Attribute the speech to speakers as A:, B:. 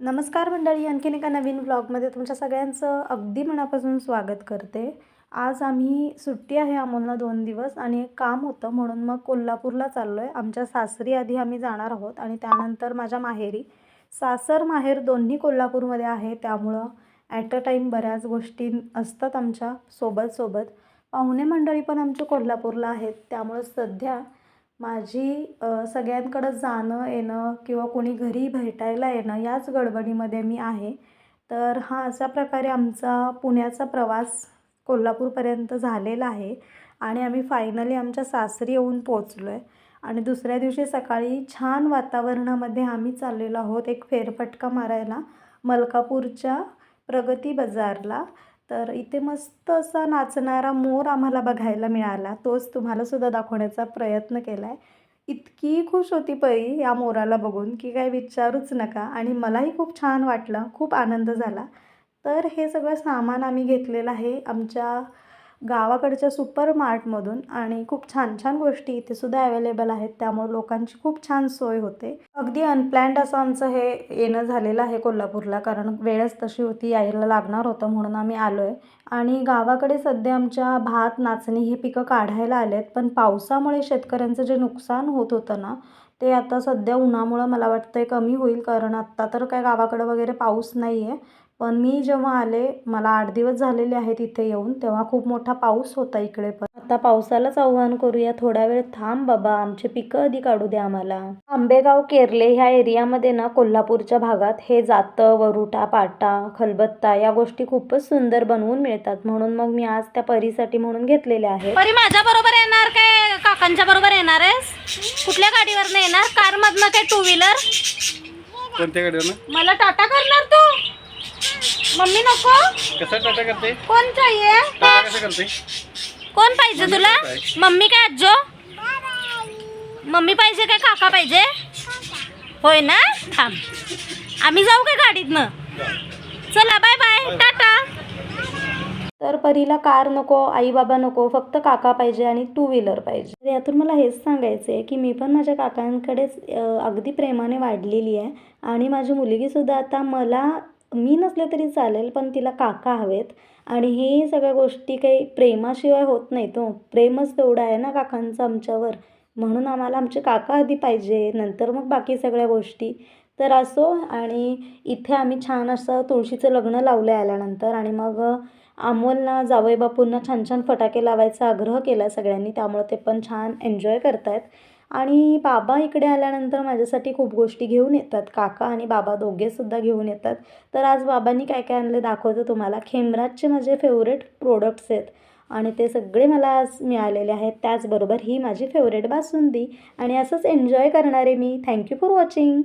A: नमस्कार मंडळी आणखीन एका नवीन ब्लॉगमध्ये तुमच्या सगळ्यांचं अगदी मनापासून स्वागत करते. आज आम्ही सुट्टी आहे अमोलला दोन दिवस आणि एक काम होतं म्हणून मग कोल्हापूरला चाललो आहे आमच्या सासरी आधी आम्ही जाणार आहोत आणि त्यानंतर माझ्या माहेरी. सासर माहेर दोन्ही कोल्हापूरमध्ये आहे त्यामुळं ॲट अ टाईम बऱ्याच गोष्टी असतात आमच्यासोबत सोबत. पाहुणे मंडळी पण आमच्या कोल्हापूरला आहेत त्यामुळं सध्या माझी सगळ्यांकडं जाणं येणं किंवा कोणी घरी भेटायला येणं याच गडबडीमध्ये मी आहे. तर हा अशा प्रकारे आमचा पुण्याचा प्रवास कोल्हापूरपर्यंत झालेला आहे आणि आम्ही फायनली आमच्या सासरी येऊन पोचलो आहे आणि दुसऱ्या दिवशी सकाळी छान वातावरणामध्ये आम्ही चाललेलो आहोत एक फेरफटका मारायला मलकापूरच्या प्रगती बाजारला. तर इथे मस्त असा नाचणारा मोर आम्हाला बघायला मिळाला. तोच तुम्हालासुद्धा दाखवण्याचा प्रयत्न केला आहे इतकी खुश होती परी या मोराला बघून की काय विचारूच नका. आणि मलाही खूप छान वाटलं. खूप आनंद झाला. तर हे सगळं सामान आम्ही घेतलेलं आहे आमच्या गावाकडच्या सुपर मार्टमधून आणि खूप छान छान गोष्टी इथे सुद्धा अवेलेबल आहेत. त्यामुळे लोकांची खूप छान सोय होते. अगदी अनप्लॅन्ड असं आमचं हे येणं झालेलं आहे कोल्हापूरला कारण वेळच तशी होती यायला लागणार होतं म्हणून आम्ही आलो आहे आणि गावाकडे सध्या आमच्या भात नाचणी हे पिकं काढायला आले आहेत पण पावसामुळे शेतकऱ्यांचं जे नुकसान होत होतं ना ते आता सध्या उन्हामुळं मला वाटतं कमी होईल कारण आत्ता तर काय गावाकडं वगैरे पाऊस नाही आहे पण मी जेव्हा आले मला आठ दिवस झालेले आहेत इथे येऊन तेव्हा खूप मोठा पाऊस होता इकडे पण. आता पावसालाच आव्हान करूया. थोडा वेळ थांब बाबा. आमचे पिकं आधी काढू द्या आम्हाला. आंबेगाव केरले ह्या एरियामध्ये ना कोल्हापूरच्या भागात हे जातं वरुटा पाटा खलबत्ता या गोष्टी खूपच सुंदर बनवून मिळतात. म्हणून मग मी आज त्या परीसाठी म्हणून घेतलेल्या आहेत.
B: परी माझ्या बरोबर येणार काय? काकांच्या बरोबर येणार आहेस? कुठल्या गाडीवर येणार? कार मधनं काय टू व्हीलर
C: कोणत्या गाडीवर
B: मला टाटा करणार तू? मम्मी नको.
C: कसं टाटा करते?
B: कोण चाहिए
C: टाटा कसं करते?
B: कोण पाहिजे
C: मम्मी
B: तुला?
C: काय?
B: मम्मी काय आजो? मम्मी पाहिजे काय काका पाहिजे? होय ना? थांब. आम्ही जाऊ काय गाडीतनं? चला बाय बाय टाटा.
A: तर परीला कार नको आई बाबा नको फक्त काका पाहिजे आणि टू व्हीलर पाहिजे. तर यातून मला हेच सांगायचं आहे की मी पण माझ्या काकांकडेच अ, अगदी प्रेमाने वाढलेली आहे. आणि माझी मुलगीसुद्धा आता मला मी नसले तरी चालेल पण तिला काका हवेत. आणि हे सगळ्या गोष्टी काही प्रेमाशिवाय होत नाही तो. प्रेमच तेवढं आहे ना काकांचं आमच्यावर. म्हणून आम्हाला आमचे काका आधी पाहिजे नंतर मग बाकी सगळ्या गोष्टी. तर असो आणि इथे आम्ही छान असं तुळशीचं लग्न लावलं आल्यानंतर. आणि मग अमोलना जावई बापूंना छान छान फटाके लावायचा आग्रह केला सगळ्यांनी. त्यामुळे ते पण छान एन्जॉय करतायत. आणि बाबा इकडे आल्यानंतर माझ्यासाठी खूप गोष्टी घेऊन येतात. काका आणि बाबा दोघेसुद्धा घेऊन येतात. तर आज बाबांनी काय काय आणले दाखवतो तुम्हाला. खेमराजचे माझे फेवरेट प्रोडक्ट्स आहेत. आणि ते सगळे मला आज मिळालेले आहेत. त्याचबरोबर ही माझी फेवरेट बासुंदी. आणि असंच एन्जॉय करणारे मी. Thank you for watching